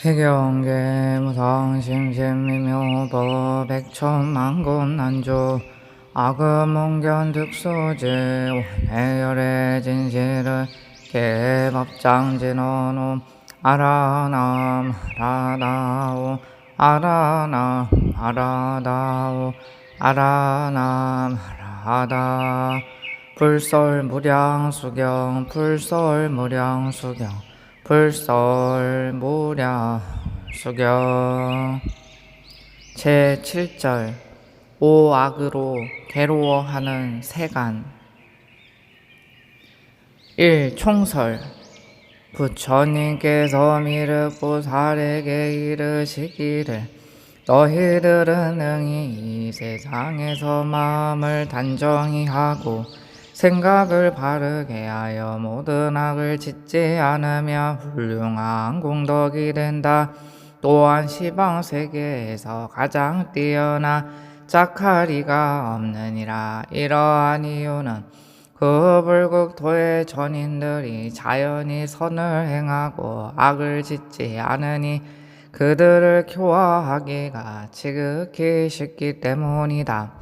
해경계 무상심심미묘법 백천만군 난조 악음몽견 득소지 원해열의 진실을 개법장진언음 아라남 아라다오 아라남 아라다오 아라남 아라다 불설무량수경 불설무량수경 불설무량수경 제7절 오악으로 괴로워하는 세간 1. 총설 부처님께서 미륵보살에게 이르시기를 너희들은 능히 이 세상에서 마음을 단정히 하고 생각을 바르게 하여 모든 악을 짓지 않으면 훌륭한 공덕이 된다. 또한 시방 세계에서 가장 뛰어나 짝하리가 없느니라. 이러한 이유는 그 불국토의 전인들이 자연히 선을 행하고 악을 짓지 않으니 그들을 교화하기가 지극히 쉽기 때문이다.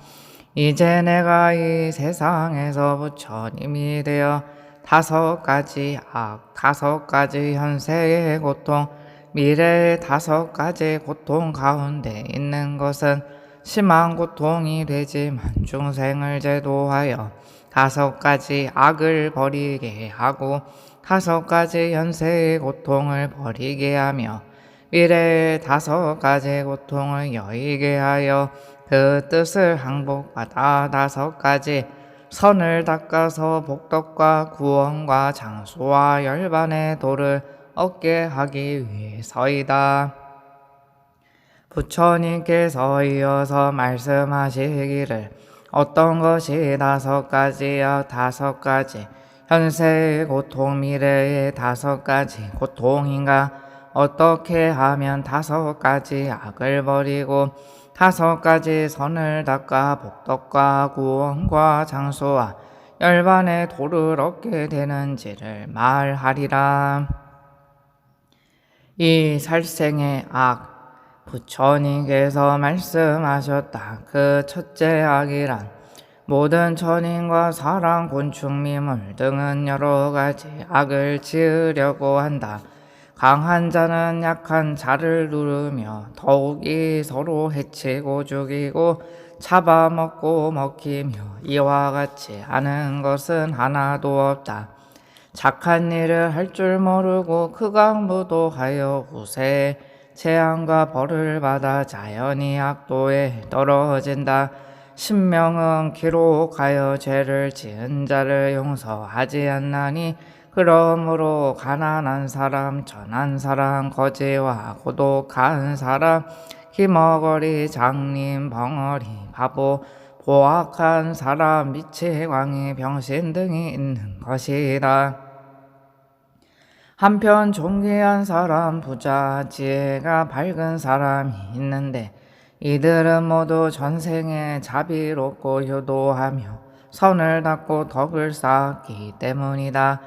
이제 내가 이 세상에서 부처님이 되어 다섯 가지 악, 다섯 가지 현세의 고통, 미래의 다섯 가지 고통 가운데 있는 것은 심한 고통이 되지만 중생을 제도하여 다섯 가지 악을 버리게 하고 다섯 가지 현세의 고통을 버리게 하며 미래의 다섯 가지 고통을 여의게 하여 그 뜻을 항복받아 다섯 가지 선을 닦아서 복덕과 구원과 장수와 열반의 도를 얻게 하기 위해서이다. 부처님께서 이어서 말씀하시기를 어떤 것이 다섯 가지여 다섯 가지 현세의 고통 미래의 다섯 가지 고통인가 어떻게 하면 다섯 가지 악을 버리고 다섯 가지 선을 닦아 복덕과 구원과 장소와 열반의 도를 얻게 되는지를 말하리라. 이 살생의 악, 부처님께서 말씀하셨다. 그 첫째 악이란 모든 천인과 사람, 곤충, 미물 등은 여러 가지 악을 지으려고 한다. 강한 자는 약한 자를 누르며 더욱이 서로 해치고 죽이고 잡아먹고 먹히며 이와 같이 하는 것은 하나도 없다. 착한 일을 할 줄 모르고 크강무도하여 후세 재앙과 벌을 받아 자연히 악도에 떨어진다. 신명은 기록하여 죄를 지은 자를 용서하지 않나니 그러므로 가난한 사람, 전한 사람, 거지와 고독한 사람, 기머거리, 장님, 벙어리, 바보, 보악한 사람, 미치광이, 병신 등이 있는 것이다. 한편 존귀한 사람, 부자, 지혜가 밝은 사람이 있는데 이들은 모두 전생에 자비롭고 효도하며 선을 닦고 덕을 쌓았기 때문이다.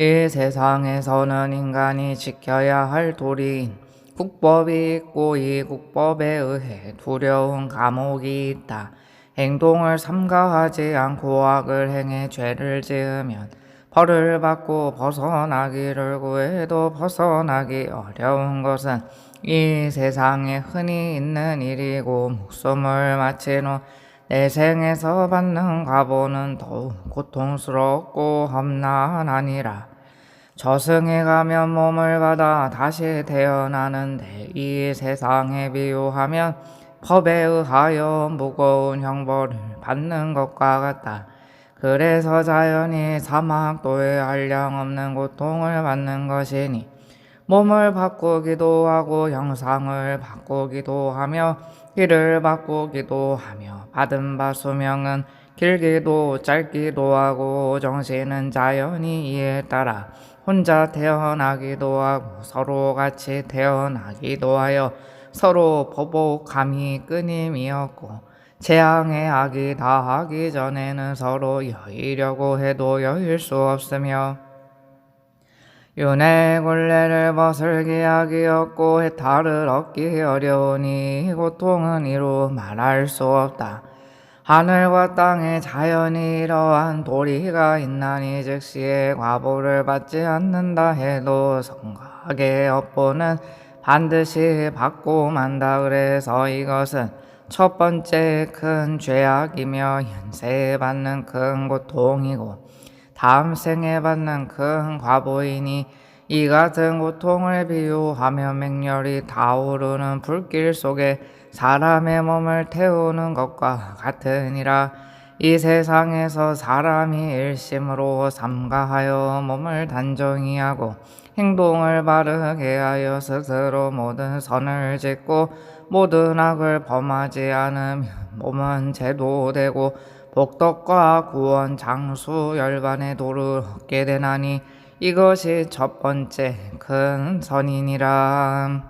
이 세상에서는 인간이 지켜야 할 도리인 국법이 있고 이 국법에 의해 두려운 감옥이 있다. 행동을 삼가하지 않고 악을 행해 죄를 지으면 벌을 받고 벗어나기를 구해도 벗어나기 어려운 것은 이 세상에 흔히 있는 일이고 목숨을 마친 후 내 생에서 받는 과보는 더욱 고통스럽고 험난하니라. 저승에 가면 몸을 받아 다시 태어나는데 이 세상에 비유하면 법에 의하여 무거운 형벌을 받는 것과 같다. 그래서 자연히 사막도에 한량 없는 고통을 받는 것이니 몸을 바꾸기도 하고 형상을 바꾸기도 하며 길을 바꾸기도 하며 받은 바 수명은 길기도 짧기도 하고 정신은 자연히 이에 따라 혼자 태어나기도 하고 서로 같이 태어나기도 하여 서로 보복함이 끊임이었고 재앙의 악이 다하기 전에는 서로 여의려고 해도 여일 수 없으며 윤회 굴레를 벗을기 하기였고 해탈을 얻기 어려우니 고통은 이루 말할 수 없다. 하늘과 땅의 자연이 이러한 도리가 있나니 즉시에 과보를 받지 않는다 해도 성각의 업보는 반드시 받고 만다. 그래서 이것은 첫 번째 큰 죄악이며 현세에 받는 큰 고통이고 다음 생에 받는 큰 과보이니 이 같은 고통을 비유하며 맹렬히 타오르는 불길 속에 사람의 몸을 태우는 것과 같으니라. 이 세상에서 사람이 일심으로 삼가하여 몸을 단정히 하고 행동을 바르게 하여 스스로 모든 선을 짓고 모든 악을 범하지 않으면 몸은 제도되고 복덕과 구원 장수 열반의 도를 얻게 되나니 이것이 첫 번째 큰 선이니라.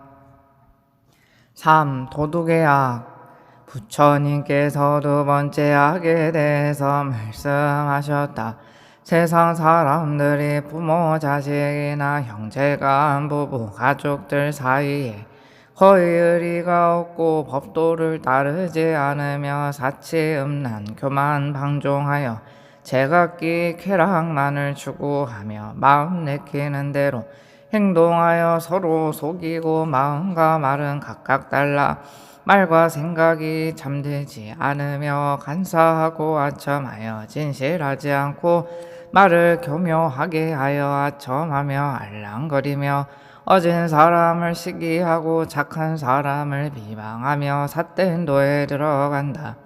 3. 도둑의 악 부처님께서 두 번째 악에 대해서 말씀하셨다. 세상 사람들이 부모, 자식이나 형제간, 부부, 가족들 사이에 거의 의리가 없고 법도를 따르지 않으며 사치 음란 교만 방종하여 제각기 쾌락만을 추구하며 마음 내키는 대로 행동하여 서로 속이고 마음과 말은 각각 달라 말과 생각이 잠들지 않으며 간사하고 아첨하여 진실하지 않고 말을 교묘하게 하여 아첨하며 알랑거리며 어진 사람을 시기하고 착한 사람을 비방하며 삿된 도에 들어간다.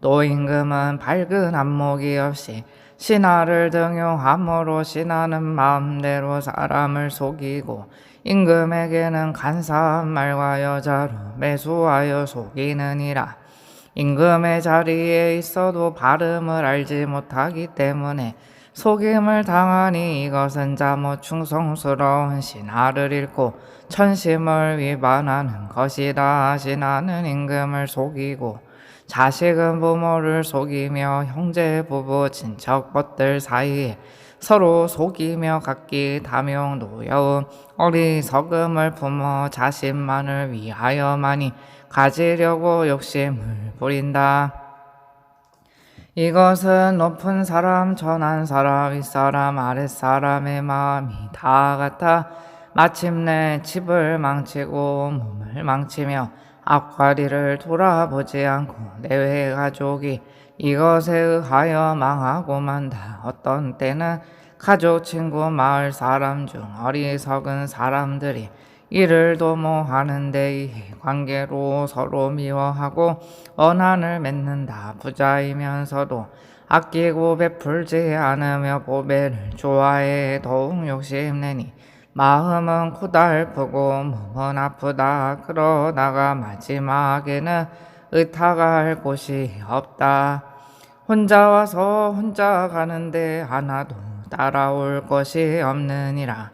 또 임금은 밝은 안목이 없이 신하를 등용함으로 신하는 마음대로 사람을 속이고 임금에게는 간사한 말과 여자로 매수하여 속이느니라. 임금의 자리에 있어도 발음을 알지 못하기 때문에 속임을 당하니 이것은 자못 충성스러운 신하를 잃고 천심을 위반하는 것이다. 신하는 임금을 속이고 자식은 부모를 속이며 형제 부부 친척 벗들 사이에 서로 속이며 각기 다명 노여운 어리석음을 품어 자신만을 위하여만이 가지려고 욕심을 부린다. 이것은 높은 사람, 천한 사람, 윗사람, 아랫사람의 마음이 다 같아 마침내 집을 망치고 몸을 망치며 앞과리를 돌아보지 않고 내외 가족이 이것에 의하여 망하고 만다. 어떤 때는 가족, 친구, 마을 사람 중 어리석은 사람들이 이를 도모하는데 이 관계로 서로 미워하고 언한을 맺는다. 부자이면서도 아끼고 베풀지 않으며 보배를 좋아해 더욱 욕심내니 마음은 고달프고 몸은 아프다. 그러다가 마지막에는 의탁할 곳이 없다. 혼자 와서 혼자 가는데 하나도 따라올 것이 없느니라.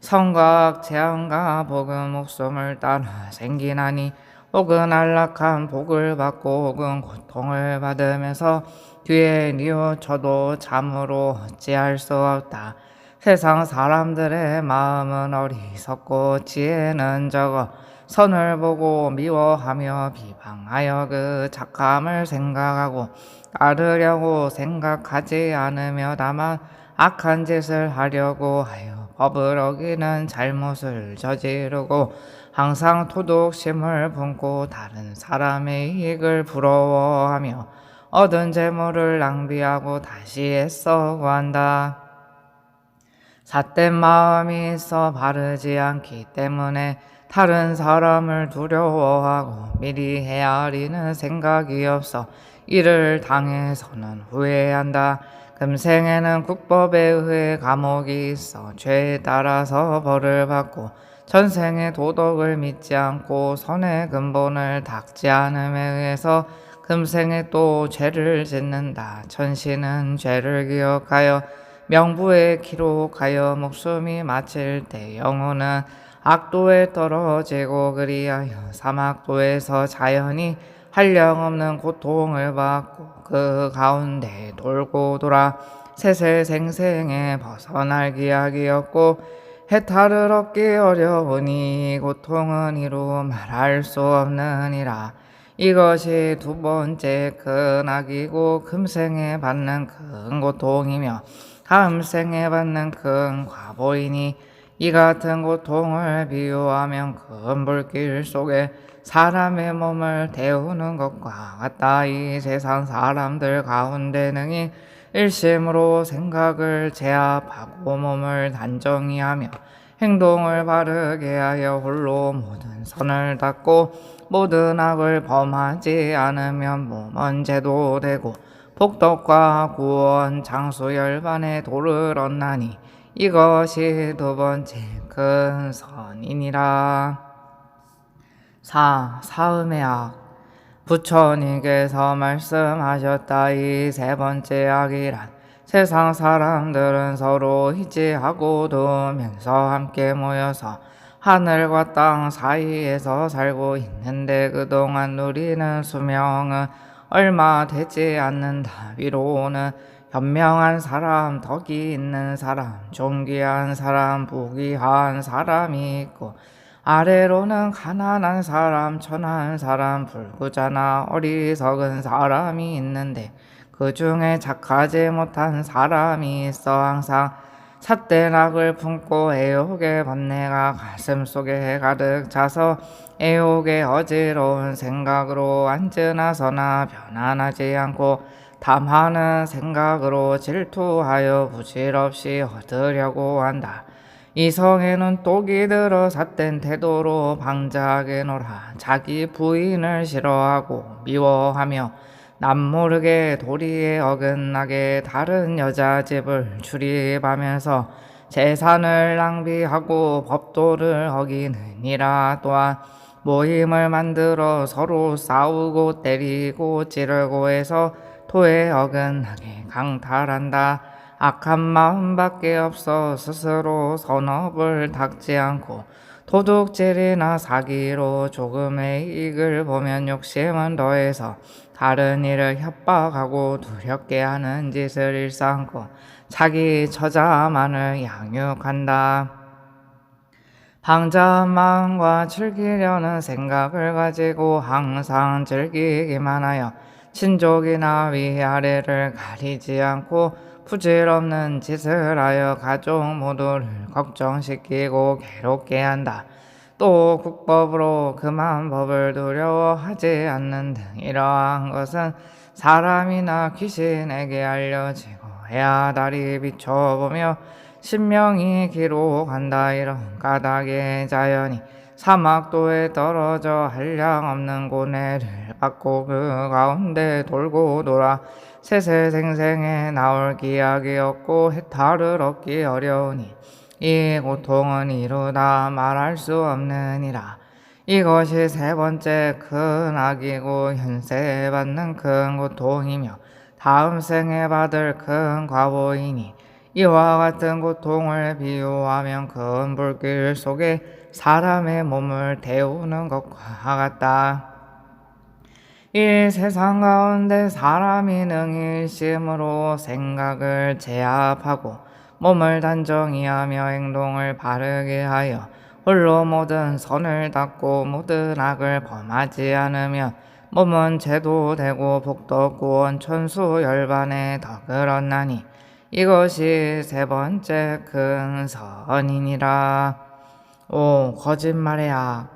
성각 재앙과 복음 목숨을 따라 생기나니 혹은 안락한 복을 받고 혹은 고통을 받으면서 뒤에 뉘우쳐도 참으로 어찌할 수 없다. 세상 사람들의 마음은 어리석고 지혜는 적어 선을 보고 미워하며 비방하여 그 착함을 생각하고 따르려고 생각하지 않으며 다만 악한 짓을 하려고 하여 법을 어기는 잘못을 저지르고 항상 토독심을 품고 다른 사람의 이익을 부러워하며 얻은 재물을 낭비하고 다시 애써 구한다. 삿된 마음이 있어 바르지 않기 때문에 다른 사람을 두려워하고 미리 헤아리는 생각이 없어 이를 당해서는 후회한다. 금생에는 국법에 의해 감옥이 있어 죄에 따라서 벌을 받고 전생의 도덕을 믿지 않고 선의 근본을 닦지 않음에 의해서 금생에 또 죄를 짓는다. 천신은 죄를 기억하여 명부에 기록하여 목숨이 마칠 때 영혼은 악도에 떨어지고 그리하여 사막도에서 자연히 한량없는 고통을 받고 그 가운데 돌고 돌아 세세생생에 벗어날 기약이었고 해탈을 얻기 어려우니 고통은 이루 말할 수 없느니라. 이것이 두 번째 큰 악이고 금생에 받는 큰 고통이며 다음 생에 받는 큰 과보이니 이 같은 고통을 비유하면 큰 불길 속에 사람의 몸을 태우는 것과 같다. 이 세상 사람들 가운데 능히 일심으로 생각을 제압하고 몸을 단정히 하며 행동을 바르게 하여 홀로 모든 선을 닦고 모든 악을 범하지 않으면 몸은 제도되고 복덕과 구원 장수 열반의 도를 얻나니 이것이 두 번째 큰 선이니라. 사 사음의 악 부처님께서 말씀하셨다 이 세 번째 악이란 세상 사람들은 서로 희지하고 두면서 함께 모여서 하늘과 땅 사이에서 살고 있는데 그동안 누리는 수명은 얼마 되지 않는다. 위로는 현명한 사람, 덕이 있는 사람, 존귀한 사람, 부귀한 사람이 있고 아래로는 가난한 사람, 천한 사람, 불구자나 어리석은 사람이 있는데 그 중에 착하지 못한 사람이 있어 항상 삿된 악을 품고 애욕의 번뇌가 가슴 속에 가득 차서 애욕의 어지러운 생각으로 앉으나 서나 변환하지 않고 탐하는 생각으로 질투하여 부질없이 얻으려고 한다. 이성에는 똑이 들어 삿된 태도로 방자하게 놀아 자기 부인을 싫어하고 미워하며 남 모르게 도리에 어긋나게 다른 여자 집을 출입하면서 재산을 낭비하고 법도를 어기느니라 또한 모임을 만들어 서로 싸우고 때리고 찌르고 해서 토에 어긋나게 강탈한다. 악한 마음밖에 없어 스스로 선업을 닦지 않고 도둑질이나 사기로 조금의 이익을 보면 욕심은 더해서 다른 이를 협박하고 두렵게 하는 짓을 일삼고 자기 처자만을 양육한다. 방자한 마음과 즐기려는 생각을 가지고 항상 즐기기만 하여 친족이나 위아래를 가리지 않고 부질없는 짓을 하여 가족 모두를 걱정시키고 괴롭게 한다. 또 국법으로 그만 법을 두려워하지 않는 등 이러한 것은 사람이나 귀신에게 알려지고 해야 달이 비춰보며 신명이 기록한다 이런 까닭의 자연이 사막도에 떨어져 한량없는 고뇌를 받고 그 가운데 돌고 돌아 세세생생에 나올 기약이 없고 해탈을 얻기 어려우니 이 고통은 이루다 말할 수 없느니라. 이것이 세 번째 큰 악이고 현세에 받는 큰 고통이며 다음 생에 받을 큰 과보이니 이와 같은 고통을 비유하면 큰 불길 속에 사람의 몸을 태우는 것과 같다. 이 세상 가운데 사람이 능일심으로 생각을 제압하고 몸을 단정히 하며 행동을 바르게 하여 홀로 모든 선을 닦고 모든 악을 범하지 않으며 몸은 제도 되고 복덕 구원 천수 열반의 덕을 얻나니 이것이 세 번째 큰 선이니라. 오 거짓말의 악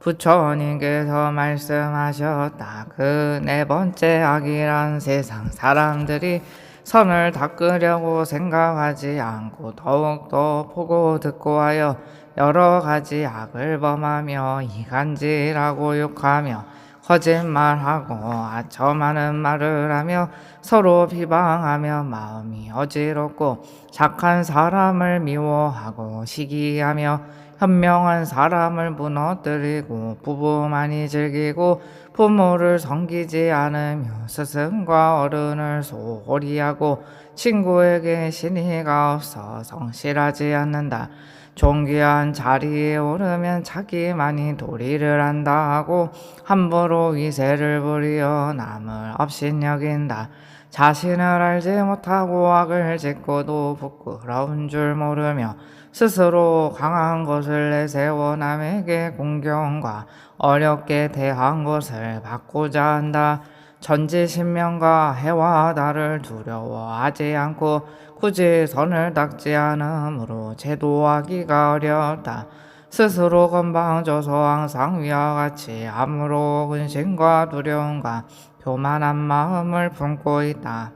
부처님께서 말씀하셨다. 그 네 번째 악이란 세상 사람들이 선을 닦으려고 생각하지 않고 더욱더 보고 듣고 하여 여러 가지 악을 범하며 이간질하고 욕하며 거짓말하고 아첨하는 말을 하며 서로 비방하며 마음이 어지럽고 착한 사람을 미워하고 시기하며 현명한 사람을 무너뜨리고 부부만이 즐기고 부모를 섬기지 않으며 스승과 어른을 소홀히 하고 친구에게 신의가 없어 성실하지 않는다. 존귀한 자리에 오르면 자기만이 도리를 한다 하고 함부로 위세를 부리어 남을 업신여긴다. 자신을 알지 못하고 악을 짓고도 부끄러운 줄 모르며 스스로 강한 것을 내세워 남에게 공경과 어렵게 대한 것을 받고자 한다. 전지신명과 해와 달을 두려워하지 않고 굳이 선을 닦지 않으므로 제도하기가 어렵다. 스스로 건방져서 항상 위와 같이 아무로 근심과 두려움과 교만한 마음을 품고 있다.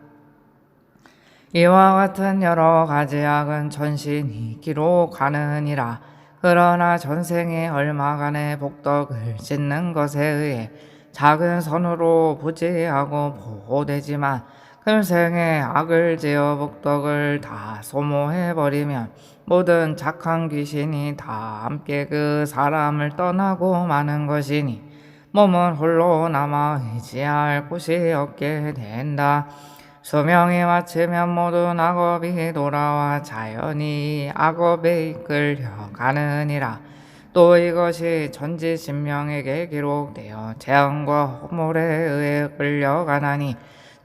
이와 같은 여러 가지 악은 전신이 기록하느니라. 그러나 전생에 얼마간의 복덕을 짓는 것에 의해 작은 선으로 부지하고 보호되지만 금 생에 악을 지어 복덕을 다 소모해 버리면 모든 착한 귀신이 다 함께 그 사람을 떠나고 마는 것이니 몸은 홀로 남아 의지할 곳이 없게 된다. 수명이 마치면 모든 악업이 돌아와 자연히 악업에 이끌려 가느니라. 또 이것이 전지신명에게 기록되어 재앙과 허물에 의해 끌려가나니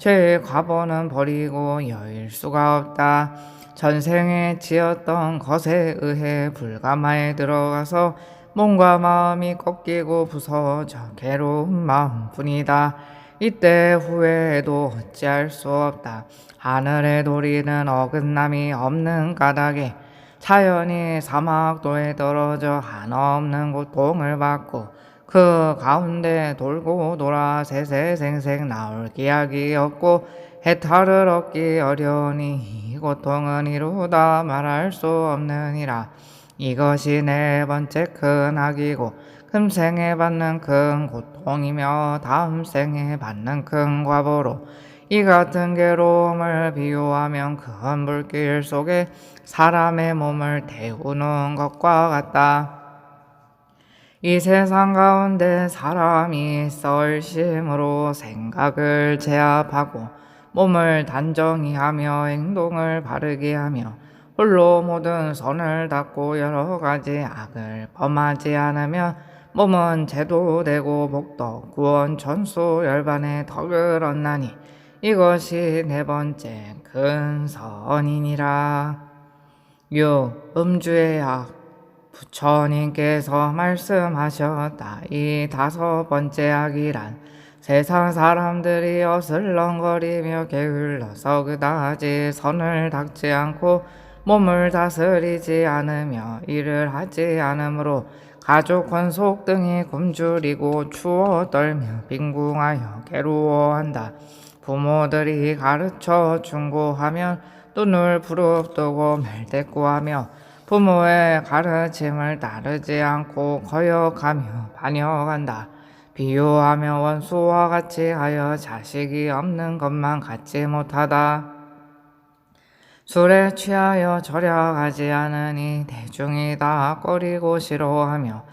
죄의 과보는 버리고 여일 수가 없다. 전생에 지었던 것에 의해 불가마에 들어가서 몸과 마음이 꺾이고 부서져 괴로운 마음뿐이다. 이때 후회해도 어찌할 수 없다. 하늘의 도리는 어긋남이 없는 까닭에 자연이 사막도에 떨어져 한없는 고통을 받고 그 가운데 돌고 돌아 세세생생 나올 기약이 없고 해탈을 얻기 어려우니 이 고통은 이루다 말할 수 없느니라. 이것이 네 번째 큰 악이고 금생에 받는 큰 고통이며 다음 생에 받는 큰 과보로 이 같은 괴로움을 비유하면 큰 불길 속에 사람의 몸을 태우는 것과 같다. 이 세상 가운데 사람이 썰심으로 생각을 제압하고 몸을 단정히 하며 행동을 바르게 하며 홀로 모든 선을 닦고 여러 가지 악을 범하지 않으면 몸은 제도되고 복덕 구원 전수 열반의 덕을 얻나니 이것이 네 번째 큰 선이니라. 6. 음주의 악 부처님께서 말씀하셨다. 이 다섯 번째 악이란 세상 사람들이 어슬렁거리며 게을러서 그다지 선을 닦지 않고 몸을 다스리지 않으며 일을 하지 않으므로 가족 권속 등이 굶주리고 추워 떨며 빈궁하여 괴로워한다. 부모들이 가르쳐 충고하면 눈을 부릅뜨고 말대꾸하며 부모의 가르침을 따르지 않고 거역하며 반역한다. 비유하며 원수와 같이 하여 자식이 없는 것만 갖지 못하다. 술에 취하여 절약하지 않으니 대중이 다 꺼리고 싫어하며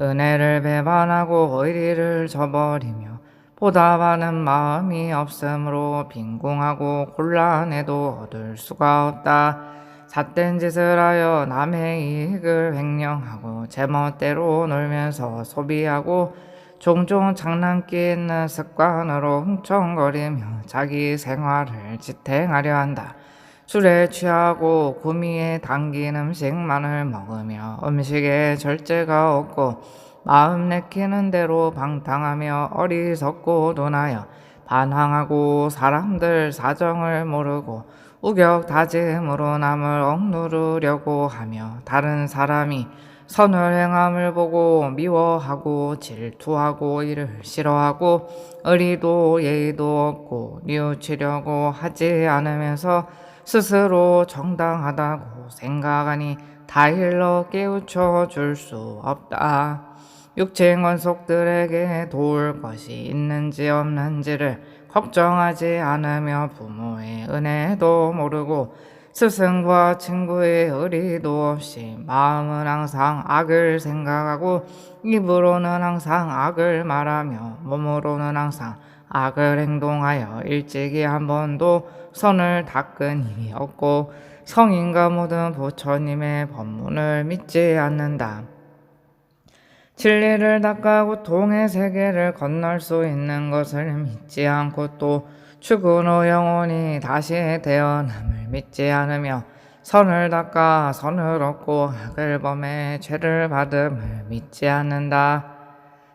은혜를 배반하고 의리를 저버리며 보답하는 마음이 없으므로 빈궁하고 곤란해도 얻을 수가 없다. 삿된 짓을 하여 남의 이익을 횡령하고 제멋대로 놀면서 소비하고 종종 장난기 있는 습관으로 훔청거리며 자기 생활을 지탱하려 한다. 술에 취하고 구미에 담긴 음식만을 먹으며 음식에 절제가 없고 마음 내키는 대로 방탕하며 어리석고 논하여 반항하고 사람들 사정을 모르고 우격 다짐으로 남을 억누르려고 하며 다른 사람이 선을 행함을 보고 미워하고 질투하고 이를 싫어하고 의리도 예의도 없고 뉘우치려고 하지 않으면서 스스로 정당하다고 생각하니 다일러 깨우쳐 줄 수 없다. 육체 권속들에게 도울 것이 있는지 없는지를 걱정하지 않으며 부모의 은혜도 모르고 스승과 친구의 의리도 없이 마음은 항상 악을 생각하고 입으로는 항상 악을 말하며 몸으로는 항상 악을 행동하여 일찍이 한 번도 선을 닦은 힘이 없고 성인과 모든 부처님의 법문을 믿지 않는다. 진리를 닦아 고통의 세계를 건널 수 있는 것을 믿지 않고 또 죽은 후 영혼이 다시 태어남을 믿지 않으며 선을 닦아 선을 얻고 악을 범해 죄를 받음을 믿지 않는다.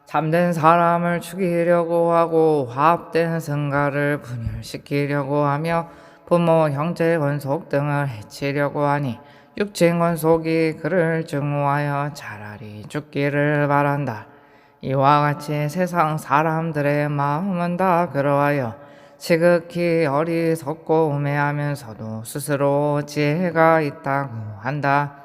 잠든 사람을 죽이려고 하고 화합된 성가를 분열시키려고 하며 부모, 형제, 원속 등을 해치려고 하니 육친 원속이 그를 증오하여 차라리 죽기를 바란다. 이와 같이 세상 사람들의 마음은 다 그러하여 지극히 어리석고 우매하면서도 스스로 지혜가 있다고 한다.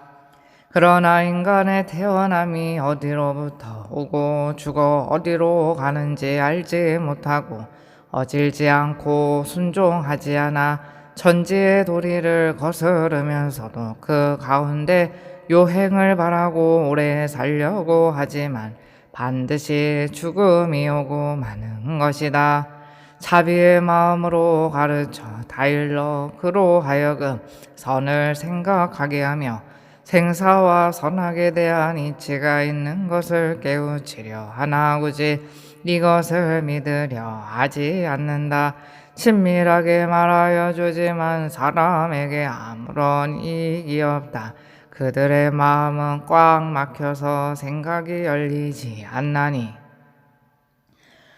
그러나 인간의 태어남이 어디로부터 오고 죽어 어디로 가는지 알지 못하고 어질지 않고 순종하지 않아 천지의 도리를 거스르면서도 그 가운데 요행을 바라고 오래 살려고 하지만 반드시 죽음이 오고 마는 것이다. 자비의 마음으로 가르쳐 다일러 그로 하여금 선을 생각하게 하며 생사와 선악에 대한 이치가 있는 것을 깨우치려 하나 굳이 이것을 믿으려 하지 않는다. 친밀하게 말하여 주지만 사람에게 아무런 이익이 없다. 그들의 마음은 꽉 막혀서 생각이 열리지 않나니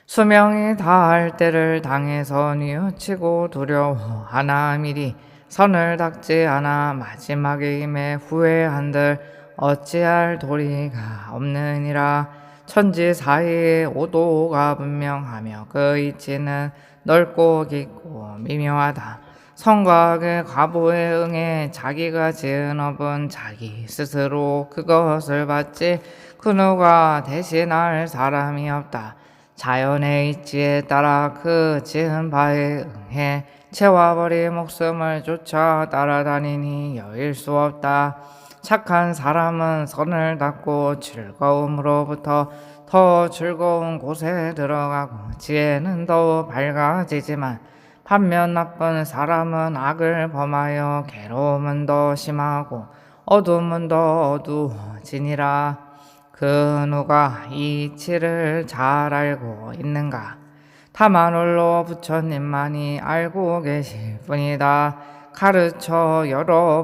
수명이 다할 때를 당해서 뉘우치고 두려워하나 미리 선을 닦지 않아 마지막에 임에 후회한들 어찌할 도리가 없느니라 천지 사이에 오도가 분명하며 그 이치는 넓고 깊고 미묘하다. 성곽의 과보에 응해 자기가 지은 업은 자기 스스로 그것을 받지. 그 누가 대신할 사람이 없다. 자연의 이치에 따라 그 지은 바에 응해 채와버린 목숨을 쫓아 따라다니니 여일 수 없다. 착한 사람은 선을 닦고 즐거움으로부터 더 즐거운 곳에 들어가고 지혜는 더 밝아지지만 반면 나쁜 사람은 악을 범하여 괴로움은 더 심하고 어둠은 더 어두워지니라. 그 누가 이 이치를 잘 알고 있는가? 다만 홀로 부처님만이 알고 계실 뿐이다. 가르쳐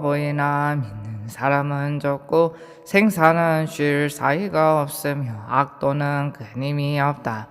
번이나 믿는 사람은 적고 생사는 쉴 사이가 없으며 악도는 끊임이 없다.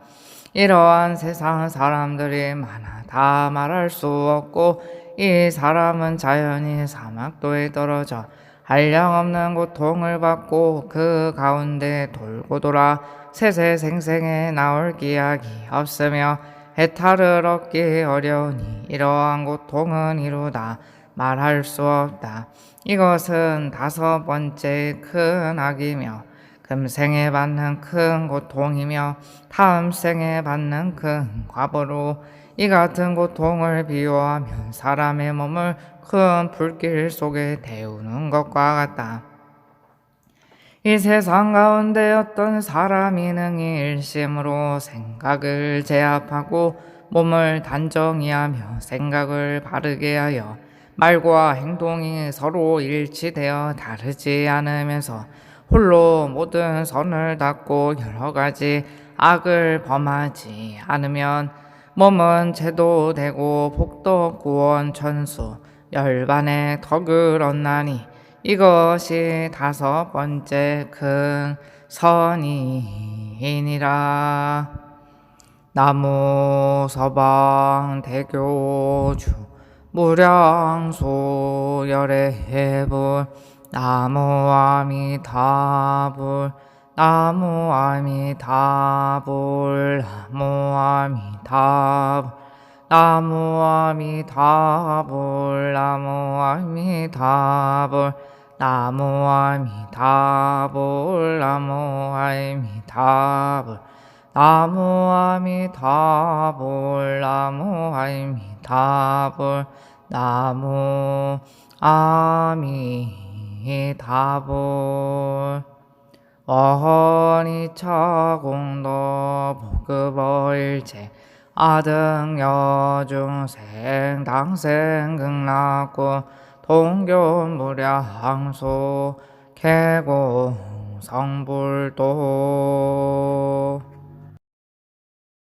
이러한 세상 사람들이 많아 다 말할 수 없고 이 사람은 자연히 사막도에 떨어져 한량없는 고통을 받고 그 가운데 돌고 돌아 세세생생에 나올 기약이 없으며 해탈을 얻기 어려우니 이러한 고통은 이루다 말할 수 없다. 이것은 다섯 번째 큰 악이며 금생에 받는 큰 고통이며 다음 생에 받는 큰 과보로 이 같은 고통을 비유하면 사람의 몸을 큰 불길 속에 데우는 것과 같다. 이 세상 가운데 어떤 사람이 능히 일심으로 생각을 제압하고 몸을 단정히 하며 생각을 바르게 하여 말과 행동이 서로 일치되어 다르지 않으면서 홀로 모든 선을 닦고 여러 가지 악을 범하지 않으면 몸은 제도되고 복도 구원 천수 열반의 덕을 얻나니 이것이 다섯 번째 큰 선이니라. 나무 서방 대교 주 무량소 열애불 나무 아미타불 나무 아미타불 나무 아미타불 나무 아미타불 나무 아미타불 나무 아미타불 나무 아미타불 나무 아미타불 나무 아미타불 어허니 차공도 복급어일체 아등 여중생 당생 극락구 동교무량소 개공 성불도